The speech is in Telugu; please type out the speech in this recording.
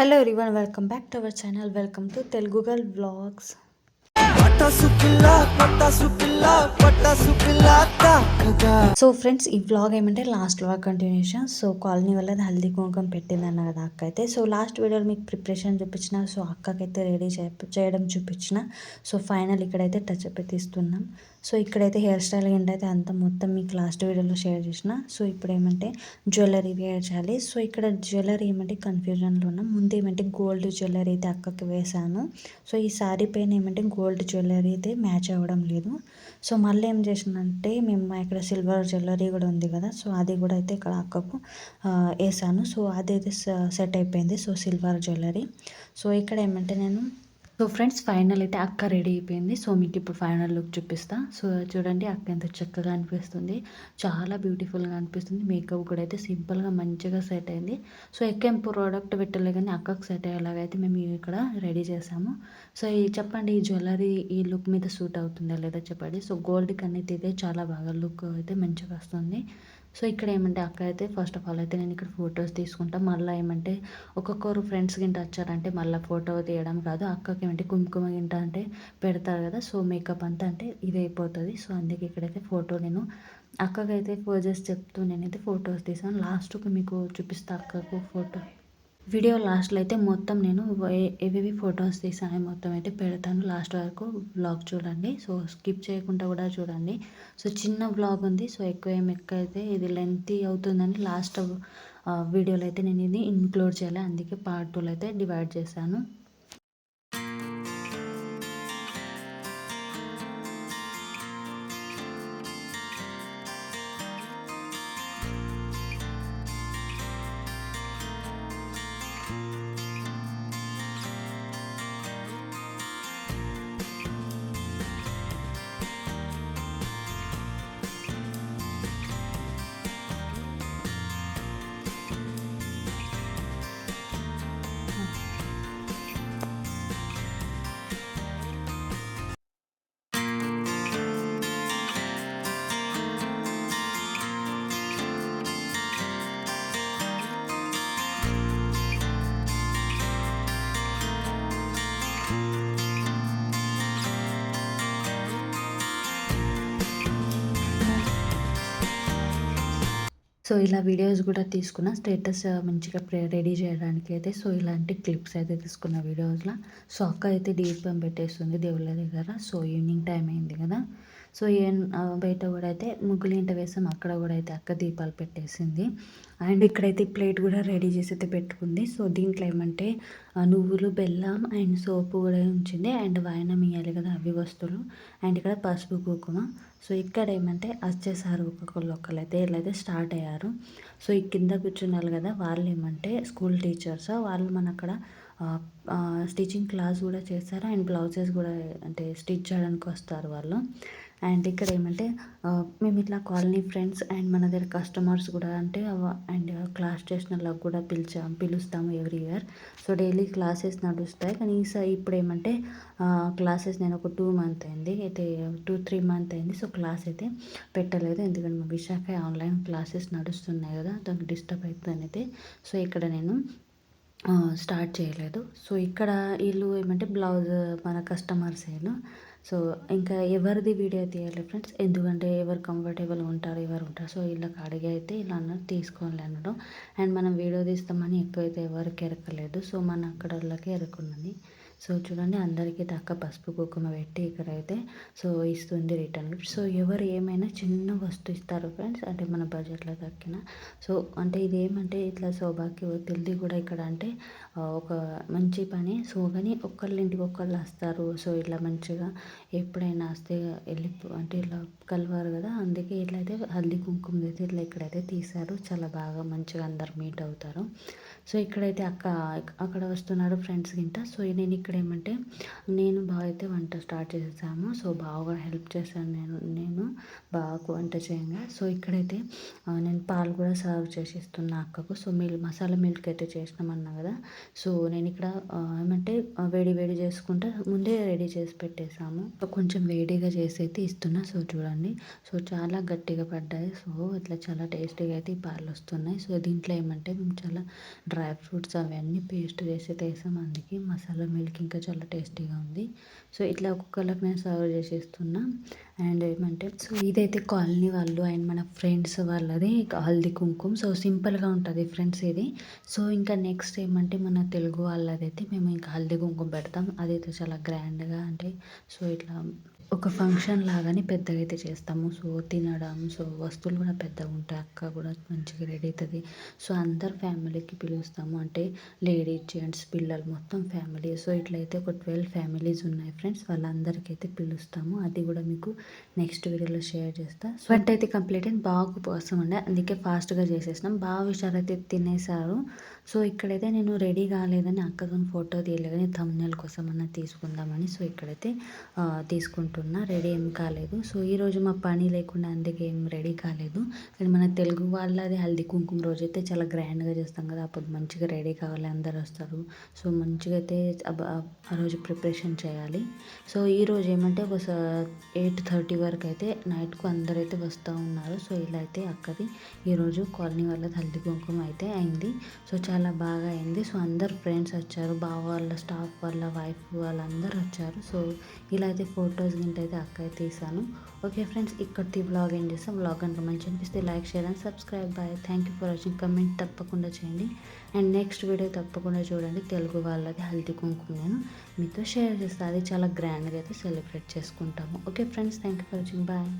Hello everyone welcome back to our channel welcome to Telugu girl తాకగా so friends ఈ వ్లాగ్ ఏమంటే last vlog continuation so colony వల్ల హల్దీ కుంకుమ పెట్టిందన్న కదా అక్క అయితే సో లాస్ట్ వీడియోలో మీకు ప్రిపరేషన్ చూపించిన సో అక్కకైతే రెడీ చేయడం చూపించిన. సో ఫైనల్ ఇక్కడైతే టచ్ అప్ అయితే ఇస్తున్నాం సో ఇక్కడైతే హెయిర్ స్టైల్ ఏంటైతే అంత మొత్తం మీకు లాస్ట్ వీడియోలో షేర్ చేసిన సో ఇప్పుడు ఏమంటే జ్యువెలరీ వేర్ చేయాలి. సో ఇక్కడ జ్యువెలరీ ఏమంటే కన్ఫ్యూజన్లో ఉన్న ముందు ఏమంటే గోల్డ్ జ్యువెలరీ అయితే అక్కకి వేశాను. సో ఈ శారీ పైన ఏమంటే గోల్డ్ జ్యువెలరీ అయితే మ్యాచ్ అవ్వడం లేదు. సో మళ్ళీ ఏం చేసినంటే మేము ఇక్కడ సిల్వర్ జ్యువెలరీ కూడా ఉంది కదా సో అది కూడా అయితే ఇక్కడ అక్కకు వేసాను సో అదైతే సెట్ అయిపోయింది. So silver jewellery. సో ఇక్కడ ఏమంటే నేను సో ఫ్రెండ్స్ ఫైనల్ అయితే అక్క రెడీ అయిపోయింది. సో మీకు ఇప్పుడు ఫైనల్ లుక్ చూపిస్తా. సో చూడండి అక్క ఎంత చక్కగా అనిపిస్తుంది. చాలా బ్యూటిఫుల్గా అనిపిస్తుంది. మేకప్ కూడా అయితే సింపుల్గా మంచిగా సెట్ అయింది. సో ఎక్కువ ప్రోడక్ట్ పెట్టలే కానీ అక్కకు సెట్ అయ్యేలాగైతే మేము ఇక్కడ రెడీ చేసాము. సో ఈ చెప్పండి ఈ జ్యువెలరీ ఈ లుక్ మీద సూట్ అవుతుందా లేదా చెప్పండి. సో గోల్డ్ కన్నైతే చాలా బాగా లుక్ అయితే మంచిగా వస్తుంది. సో ఇక్కడ ఏమంటే అక్క అయితే ఫస్ట్ ఆఫ్ ఆల్ అయితే నేను ఇక్కడ ఫొటోస్ తీసుకుంటా. మళ్ళీ ఏమంటే ఒక్కొక్కరు ఫ్రెండ్స్ గింట వచ్చారంటే మళ్ళీ ఫోటో తీయడం కాదు అక్కకి ఏమంటే కుంకుమ గింట అంటే పెడతారు కదా సో మేకప్ అంతా అంటే ఇది అయిపోతుంది. సో అందుకే ఇక్కడైతే ఫోటో నేను అక్కకైతే పోజెస్ చెప్తూ నేనైతే ఫొటోస్ తీసాను. లాస్ట్కి మీకు చూపిస్తా అక్కకు ఫోటో వీడియో లాస్ట్లో అయితే మొత్తం నేను ఏ- ఏవేవి ఫొటోస్ తీసాను మొత్తం అయితే పెడతాను. లాస్ట్ వరకు బ్లాగ్ చూడండి. సో స్కిప్ చేయకుండా కూడా చూడండి. సో చిన్న బ్లాగ్ ఉంది. సో ఎక్కువ ఏం ఎక్కువ అయితే ఇది లెంత్ అవుతుందని లాస్ట్ వీడియోలో అయితే నేను ఇది ఇన్క్లూడ్ చేయాలి. అందుకే పార్ట్ టూలో అయితే డివైడ్ చేశాను. సో ఇలా వీడియోస్ కూడా తీసుకున్న. స్టేటస్ మంచిగా ప్రే రెడీ చేయడానికి అయితే సో ఇలాంటి క్లిప్స్ అయితే తీసుకున్న వీడియోస్లో. సో అక్క అయితే దీపం పెట్టేస్తుంది దేవుళ్ళ దగ్గర. సో ఈవినింగ్ టైం అయింది కదా. సో ఏం బయట కూడా అయితే ముగ్గులు ఇంట వేసాం. అక్కడ కూడా అయితే అక్క దీపాలు పెట్టేసింది. అండ్ ఇక్కడైతే ప్లేట్ కూడా రెడీ చేసి అయితే పెట్టుకుంది. సో దీంట్లో ఏమంటే నువ్వులు బెల్లం అండ్ సోపు కూడా ఉంచింది. అండ్ వాయనం ఇవ్వాలి కదా అవి వస్తువులు. అండ్ ఇక్కడ పసుపు కుంకుమ. సో ఇక్కడ ఏమంటే వచ్చేసారు ఒక్కొక్కరు ఒక్కరు అయితే వీళ్ళైతే స్టార్ట్ అయ్యారు. సో ఈ కింద కూర్చున్నారు కదా వాళ్ళు ఏమంటే స్కూల్ టీచర్స్. వాళ్ళు మన అక్కడ స్టిచ్చింగ్ క్లాస్ కూడా చేస్తారు. అండ్ బ్లౌజెస్ కూడా అంటే స్టిచ్ చేయడానికి వస్తారు వాళ్ళు. అండ్ ఇక్కడ ఏమంటే మేము ఇట్లా కాలనీ ఫ్రెండ్స్ అండ్ మన దగ్గర కస్టమర్స్ కూడా అంటే అండ్ క్లాస్ చేసిన వాళ్ళకి కూడా పిలిచాం పిలుస్తాము every year. So daily classes నడుస్తాయి. కానీ ఈసారి ఇప్పుడు ఏమంటే క్లాసెస్ నేను ఒక టూ మంత్ అయింది. అయితే టూ త్రీ మంత్ అయింది. సో క్లాస్ అయితే పెట్టలేదు. ఎందుకంటే మా విశాఖ ఆన్లైన్ క్లాసెస్ నడుస్తున్నాయి కదా దానికి డిస్టర్బ్ అవుతుంది అయితే సో ఇక్కడ నేను స్టార్ట్ చేయలేదు. సో ఇక్కడ వీళ్ళు ఏమంటే బ్లౌజ్ మన కస్టమర్స్ ఏను? సో ఇంకా ఎవరిది వీడియో తీయాలి ఫ్రెండ్స్? ఎందుకంటే ఎవరు కంఫర్టబుల్ ఉంటారు ఎవరు ఉంటారు. సో వీళ్ళకి అడిగి అయితే ఇలా అన్నారు తీసుకోవాలి అనడం అండ్ మనం వీడియో తీస్తామని ఎక్కువైతే ఎవరికి ఎరకలేదు సో మన అక్కడ వాళ్ళకి ఎరకున్నది సో చూడండి అందరికీ తక్క పసుపు కుంకుమ పెట్టి ఇక్కడైతే సో ఇస్తుంది రిటర్న్ గిఫ్ట్ సో ఎవరు ఏమైనా చిన్న వస్తువు ఇస్తారు ఫ్రెండ్స్ అంటే మన బడ్జెట్లో దక్కిన. సో అంటే ఇది ఏమంటే ఇట్లా సౌభాగ్య తెలిది కూడా ఇక్కడ అంటే ఒక మంచి పని. సో కానీ ఒక్కళ్ళ ఇంటికి ఒక్కళ్ళు వస్తారు. సో ఇట్లా మంచిగా ఎప్పుడైనా వస్తే వెళ్ళి అంటే ఇట్లా కలవారు కదా అందుకే ఇట్లయితే హల్దీ కుంకుమ అయితే ఇట్లా ఇక్కడైతే తీశారు. చాలా బాగా మంచిగా అందరు మీట్ అవుతారు. సో ఇక్కడైతే అక్క అక్కడ వస్తున్నారు ఫ్రెండ్స్ గింట సో నేను ఇక్కడ ఏమంటే నేను బాగా అయితే వంట స్టార్ట్ చేసేసాము. సో బాగా హెల్ప్ చేశాను నేను నేను బాగా వంట చేయంగా. సో ఇక్కడైతే నేను పాలు కూడా సర్వ్ చేసి ఇస్తున్నా అక్కకు. సో మిల్ మసాలా మిల్క్ అయితే చేసినామన్నా కదా సో నేను ఇక్కడ ఏమంటే వేడి వేడి చేసుకుంటే ముందే రెడీ చేసి పెట్టేసాము కొంచెం వేడిగా చేసి అయితే ఇస్తున్నా. సో చూడండి. సో చాలా గట్టిగా పడ్డాయి. సో ఇట్లా చాలా టేస్టీగా అయితే ఈ పాలు వస్తున్నాయి. సో దీంట్లో ఏమంటే మేము చాలా డ్రై ఫ్రూట్స్ అవన్నీ పేస్ట్ చేసి అయితే వేసాం అందుకే మసాలా మిల్క్ ఇంకా చాలా టేస్టీగా ఉంది. సో ఇట్లా ఒక్కొక్కరికి నేను సర్వ్ చేసేస్తున్నా అండ్ ఏమంటే సో ఇదైతే కాలనీ వాళ్ళు అండ్ మన ఫ్రెండ్స్ వాళ్ళది హల్దీ కుంకుమ. సో సింపుల్గా ఉంటుంది ఫ్రెండ్స్ ఇది. సో ఇంకా నెక్స్ట్ ఏమంటే మన తెలుగు వాళ్ళదైతే మేము ఇంకా హల్దీ కుంకుమ పెడతాం. అదైతే చాలా గ్రాండ్గా అంటే సో ఇట్లా ఒక ఫంక్షన్ లాగానే పెద్దగా అయితే చేస్తాము. సో తినడం సో వస్తువులు కూడా పెద్దగా ఉంటాయి. అక్క కూడా మంచిగా రెడీ అవుతుంది. సో అందరు ఫ్యామిలీకి పిలుస్తాము. అంటే లేడీస్ జెంట్స్ పిల్లలు మొత్తం ఫ్యామిలీ. సో ఇట్లయితే ఒక ట్వెల్వ్ ఫ్యామిలీస్ ఉన్నాయి ఫ్రెండ్స్. వాళ్ళందరికీ అయితే పిలుస్తాము. అది కూడా మీకు నెక్స్ట్ వీడియోలో షేర్ చేస్తా. సో వంట అయితే కంప్లీట్ అయింది. బాగా కోసం అండి అందుకే ఫాస్ట్గా చేసేసినాం. బాగా విషయాలు అయితే తినేసారు సో ఇక్కడైతే నేను రెడీ కాలేదని అక్కతో ఫోటో తీయలేదని thumbnail కోసం అన్న తీసుకుందామని. సో ఇక్కడైతే ఆ, అనుకుంటున్నా. రెడీ ఏం కాలేదు. సో ఈరోజు మా పని లేకుండా అందుకే ఏం రెడీ కాలేదు. కానీ మన తెలుగు వాళ్ళది హల్దీ కుంకుమ రోజు అయితే చాలా గ్రాండ్గా చేస్తాం కదా. అప్పుడు మంచిగా రెడీ కావాలి అందరు వస్తారు. సో మంచిగా అయితే ఆ రోజు ప్రిపరేషన్ చేయాలి. సో ఈ రోజు ఏమంటే ఒక ఎయిట్ థర్టీ వరకు అయితే నైట్కు అందరూ అయితే వస్తూ ఉన్నారు. సో ఇలా అయితే అక్కది ఈరోజు కాలనీ వాళ్ళది హల్దీ కుంకుమ అయితే అయింది. సో చాలా బాగా అయింది. సో అందరు ఫ్రెండ్స్ వచ్చారు. బావ వాళ్ళ స్టాఫ్ వాళ్ళ వైఫ్ వాళ్ళందరూ వచ్చారు. సో ఇలా అయితే ఫొటోస్ ప్రజెంట్ అయితే అక్క అయితే తీసాను ఓకే ఫ్రెండ్స్ ఇక్కడికి బ్లాగ్ ఏం చేస్తాం బ్లాగ్ కనుక మంచి అనిపిస్తే like share and subscribe bye. Thank you for watching comment తప్పకుండా చేయండి. అండ్ నెక్స్ట్ వీడియో తప్పకుండా చూడండి. తెలుగు వాళ్ళది హల్దీ కుంకుమ నేను మీతో షేర్ చేస్తాను అది చాలా గ్రాండ్గా అయితే సెలబ్రేట్ చేసుకుంటాము. Okay friends thank you for watching bye